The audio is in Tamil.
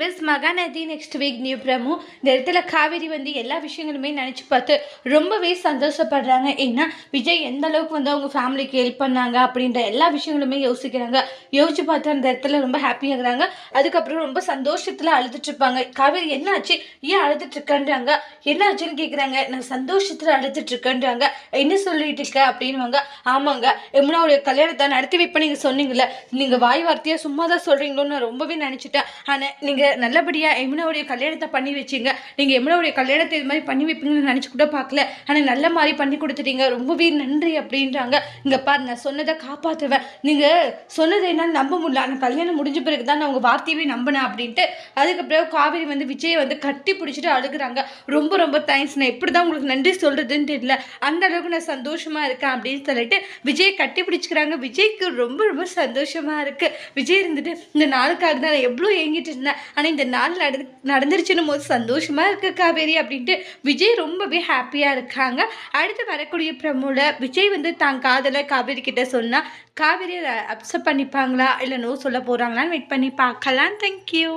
விஸ் Mahanadi next week new promo இந்த இடத்துல காவேரி வந்து எல்லா விஷயங்களுமே நினச்சி பார்த்து ரொம்பவே சந்தோஷப்படுறாங்க. ஏன்னா விஜய் எந்த அளவுக்கு வந்து அவங்க ஃபேமிலிக்கு ஹெல்ப் பண்ணாங்க அப்படின்ற எல்லா விஷயங்களுமே யோசிக்கிறாங்க. யோசிச்சு பார்த்து அந்த இடத்துல ரொம்ப ஹாப்பியாகிறாங்க அதுக்கப்புறம் ரொம்ப சந்தோஷத்தில் அழுதுட்டு இருப்பாங்க. காவேரி என்னாச்சு? ஏன் அழுதுட்டுருக்கன்றாங்க என்ன ஆச்சுன்னு கேட்குறாங்க நான் சந்தோஷத்தில் அழுதுட்டு இருக்கேன்றாங்க. என்ன சொல்லிட்டு இருக்க? அப்படின்வாங்க ஆமாங்க. எம்னாவுடைய கல்யாணத்தை நடத்தி வைப்ப நீங்கள் சொன்னீங்கல்ல. நீங்கள் வாய் வார்த்தையாக சும்மா தான் சொல்கிறீங்களோன்னு நான் ரொம்பவே நினச்சிட்டேன். ஆனால் நீங்கள் நல்லபடியாக யமுனாவுடைய கல்யாணத்தை பண்ணி வச்சிங்க நீங்கள் யமுனாவுடைய கல்யாணத்தை இது மாதிரி பண்ணி வைப்பீங்கன்னு நினச்சி கூட பார்க்கல. ஆனால் நல்ல மாதிரி பண்ணி கொடுத்துட்டீங்க. ரொம்பவே நன்றி அப்படின்றாங்க. இங்கே பாரு நான் சொன்னதை காப்பாற்றுவேன் நீங்கள் சொன்னதை என்னால் நம்ப முடியல. ஆனால் கல்யாணம் முடிஞ்ச பிறகு தான் நான் உங்கள் வார்த்தையவே நம்பினேன் அப்படின்ட்டு அதுக்கப்புறம் காவேரி வந்து விஜயை வந்து கட்டி பிடிச்சிட்டு அழுகுறாங்க. ரொம்ப ரொம்ப தேங்க்ஸ் நான் எப்படி தான் உங்களுக்கு நன்றி சொல்கிறதுன்னு தெரியல. அந்த அளவுக்கு நான் சந்தோஷமாக இருக்கேன் அப்படின்னு சொல்லிட்டு விஜயை கட்டி பிடிச்சிக்கிறாங்க. விஜய்க்கு ரொம்ப ரொம்ப சந்தோஷமாக இருக்குது விஜய் இருந்துட்டு இந்த நாளுக்காக தான் நான் எவ்வளோ ஏங்கிட்டு இருந்தேன். ஆனால் இந்த நாள் நட நடந்துருச்சுன்னு போது சந்தோஷமாக இருக்கு காவேரி அப்படின்ட்டு விஜய் ரொம்பவே ஹாப்பியாக இருக்காங்க. அடுத்து வரக்கூடிய பிரமுல விஜய் வந்து தான் காதலை காவேரி கிட்ட சொன்னால் காவேரி அப்செட் பண்ணிப்பாங்களா? இல்லை நோ சொல்ல போகிறாங்களான்னு வெயிட் பண்ணி பார்க்கலாம் தேங்க்யூ